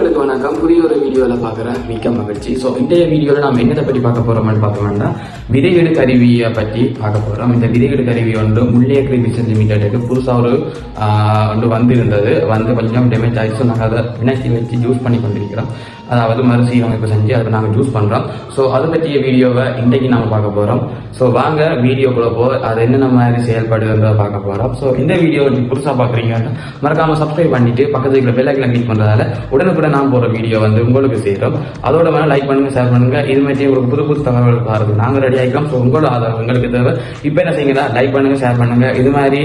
உங்களுக்கு வணக்கம். புதிய ஒரு வீடியோவில் பார்க்குறேன் மிக்க மகிழ்ச்சி. ஸோ இன்றைய வீடியோவில் நம்ம என்னதை பற்றி பார்க்க போகிறோம்னு பார்க்க வேண்டாம் கருவியை பற்றி பார்க்க போகிறோம் இந்த விதையீடு கருவி வந்து முள்ளியக்கிரி பிசினஸ் லிமிடெடுக்கு புதுசாக ஒரு வந்து வந்திருந்தது. வந்து கொஞ்சம் டேமேஜ் ஆகிடுச்சு நாங்கள் அதை இணைச்சி வச்சு யூஸ் பண்ணி கொண்டிருக்கிறோம். அதாவது மறுசீரமைப்பு செஞ்சு அதை நாங்கள் யூஸ் பண்ணுறோம் ஸோ அதை பற்றிய வீடியோவை இன்றைக்கு நாங்கள் பார்க்க போகிறோம் ஸோ வாங்க வீடியோக்குள்ள போ அது என்னென்ன மாதிரி செயல்பாடுன்றதை பார்க்க போகிறோம் ஸோ இந்த வீடியோ நீங்கள் புதுசாக பார்க்குறீங்கன்னா மறக்காமல் சப்ஸ்கிரைப் பண்ணிட்டு பக்கத்து இருக்கிற பெல் ஐக்கனை கிளிக் பண்ணுறதால உடனுக்குடன் நான் போகிற வீடியோ வந்து உங்களுக்கு சேரும். அதோட மேலே லைக் பண்ணுங்கள் ஷேர் பண்ணுங்கள் இது மாதிரி உங்களுக்கு புது புது தகவல் பாருங்க நாங்கள் ரெடி ஆகிக்கிறோம் ஸோ உங்களோட ஆதரவு உங்களுக்கு தேவை. இப்போ என்ன செய்யுங்க லைக் பண்ணுங்கள் ஷேர் பண்ணுங்கள் இது மாதிரி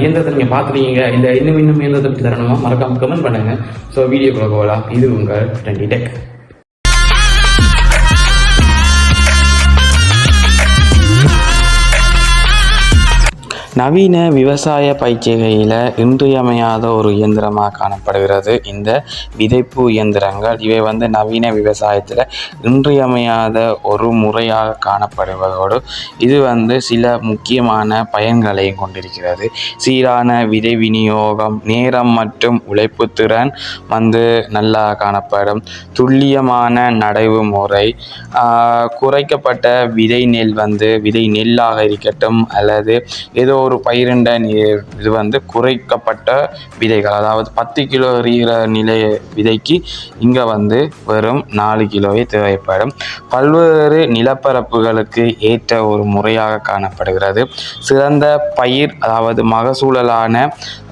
இயந்திரத்தை நீங்கள் பார்த்துருக்கீங்க. இல்லை இன்னும் இன்னும் இயந்திரத்தை பற்றி தரணுமா மறக்காமல் கமெண்ட் பண்ணுங்கள் ஸோ வீடியோக்குள்ள போகலாம். இது உங்கள் டுவெண்ட்டி Check. நவீன விவசாய பயிற்சிகையில் இன்றியமையாத ஒரு இயந்திரமாக காணப்படுகிறது. இந்த விதைப்பு இயந்திரங்கள் இவை வந்து நவீன விவசாயத்தில் இன்றியமையாத ஒரு முறையாக காணப்படுவதோடு இது வந்து சில முக்கியமான பயன்களையும் கொண்டிருக்கிறது. சீரான விதை விநியோகம் நேரம் மற்றும் உழைப்பு திறன் வந்து நல்லா காணப்படும். துல்லியமான நடவு முறை குறைக்கப்பட்ட விதை நெல் வந்து விதை நெல்லாக இருக்கட்டும் அல்லது ஏதோ ஒரு பயிரிண்ட நீ இது வந்து குறைக்கப்பட்ட விதைகள். அதாவது பத்து கிலோ எறிகிற நிலை விதைக்கு இங்கே வந்து வெறும் நாலு கிலோவே தேவைப்படும். பல்வேறு நிலப்பரப்புகளுக்கு ஏற்ற ஒரு முறையாக காணப்படுகிறது. சிறந்த பயிர் அதாவது மகசூழலான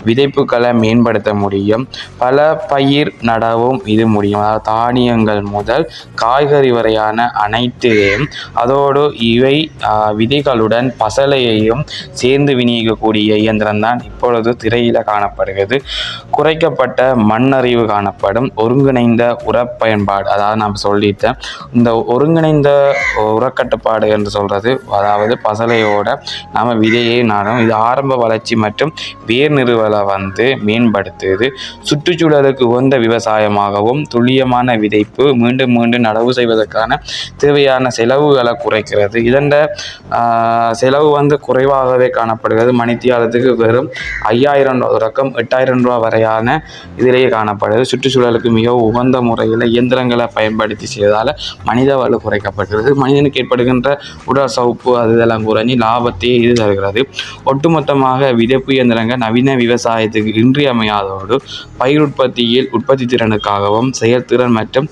விதைப்புகளை மேம்படுத்த முடியும். பல பயிர் நடவும் இது முடியும். அதாவது தானியங்கள் முதல் காய்கறி வரையான அனைத்தையும் அதோடு இவை விதைகளுடன் பசலையையும் சேர்ந்து விநியோகிக்கக்கூடிய இயந்திரம் தான் இப்பொழுது திரையில் காணப்படுகிறது. குறைக்கப்பட்ட மண்ணறிவு காணப்படும். ஒருங்கிணைந்த உரப்பயன்பாடு அதாவது நான் சொல்லிட்டேன். இந்த ஒருங்கிணைந்த உரக்கட்டுப்பாடு என்று சொல்கிறது அதாவது பசலையோட நாம் விதையை நாடும். இது ஆரம்ப வளர்ச்சி மற்றும் வேர் நிறுவல வந்து மேம்படுத்துது. சுற்றுச்சூழலுக்கு உகந்த விவசாயமாகவும் துல்லியமான விதைப்பு மீண்டும் மீண்டும் நடவு செய்வதற்கான தேவையான செலவுகளை குறைக்கிறது. இதன் செலவு வந்து குறைவாகவே காணப்படுகிறது. மணித்தியாலத்துக்கு வெறும் ஐயாயிரம் ரூபா தொடக்கம் எட்டாயிரம் ரூபா வரையான இதிலேயே காணப்படுது சுற்றுச்சூழலுக்கு மிகவும் உகந்த முறையில் இயந்திரங்களை பயன்படுத்தி செய்வதால் மனித வலு குறைக்கப்படுகிறது. மனிதனுக்கு ஏற்படுகின்ற உடல் சவுப்பு அது இதெல்லாம் குறைஞ்சி லாபத்தையே இது தருகிறது ஒட்டுமொத்தமாக விதைப்பு இயந்திரங்கள் நவீன விவசாய விவசாயத்துக்கு இன்றியமையாதோடு பயிர் உற்பத்தியில் உற்பத்தி திறனுக்காகவும் செயல்திறன் மற்றும்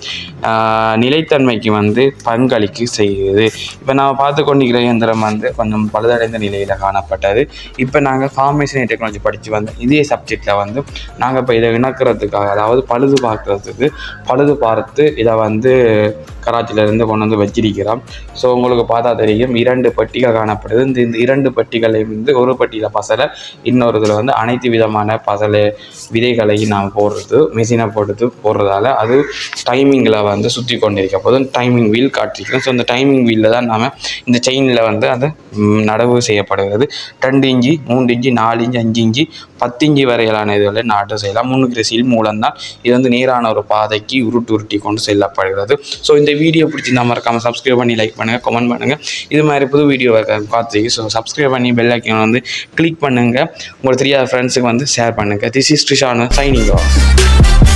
நிலைத்தன்மைக்கு வந்து பங்களிக்கு செய்யுது இப்போ நாம் பார்த்து கொண்டிருக்கிற இயந்திரம் வந்து கொஞ்சம் பழுதடைந்த நிலையில் காணப்பட்டது. இப்போ நாங்கள் ஃபார்மேஷன் டெக்னாலஜி படித்து வந்த இதே சப்ஜெக்டில் வந்து நாங்கள் இப்போ இதை இணக்கிறதுக்காக அதாவது பழுது பார்க்குறதுக்கு பழுது பார்த்து இதை வந்து கராச்சியிலிருந்து கொண்டு வந்து வச்சிருக்கிறோம் ஸோ உங்களுக்கு பார்த்தா தெரியும் இரண்டு பட்டிகள் காணப்படுது. இந்த இந்த இரண்டு பட்டிகளையும் வந்து ஒரு பட்டியில் பசலை இன்னொரு இதில் வந்து அனைத்து விதமான பசலை விதைகளையும் நாம் போடுறது மிஷினை போட்டு போடுறதால அது டைமிங்கில் வந்து சுற்றி கொண்டிருக்க போது டைமிங் வீல் காட்டிருக்கிறோம் ஸோ இந்த டைமிங் வீலில் தான் நாம் இந்த செயினில் வந்து அது நடவு செய்யப்படுகிறது. ரெண்டு இஞ்சி மூன்று இஞ்சி நாலு இஞ்சி அஞ்சு இஞ்சி பத்திங்கி வரையிலான இதுகளில் நாட்டு செய்யலாம். முன்னுக்கிற மூலம்தான் மூலம் தான் இது வந்து நேரான ஒரு பாதைக்கு உருட்டு உருட்டி கொண்டு செல்லப்படுகிறது. ஸோ இந்த வீடியோ பிடிச்சிருந்தா மறக்காமல் சப்ஸ்கிரைப் பண்ணி லைக் பண்ணுங்கள் கமெண்ட் பண்ணுங்கள் இது மாதிரி புது வீடியோ பார்த்து ஸோ சப்ஸ்கிரைப் பண்ணி பெல் ஐக்கன் வந்து கிளிக் பண்ணுங்கள் உங்களுக்கு தெரியாத ஃப்ரெண்ட்ஸுக்கு வந்து ஷேர் பண்ணுங்கள் திஸ் இஸ் ட்ரிஷான் சைனிங்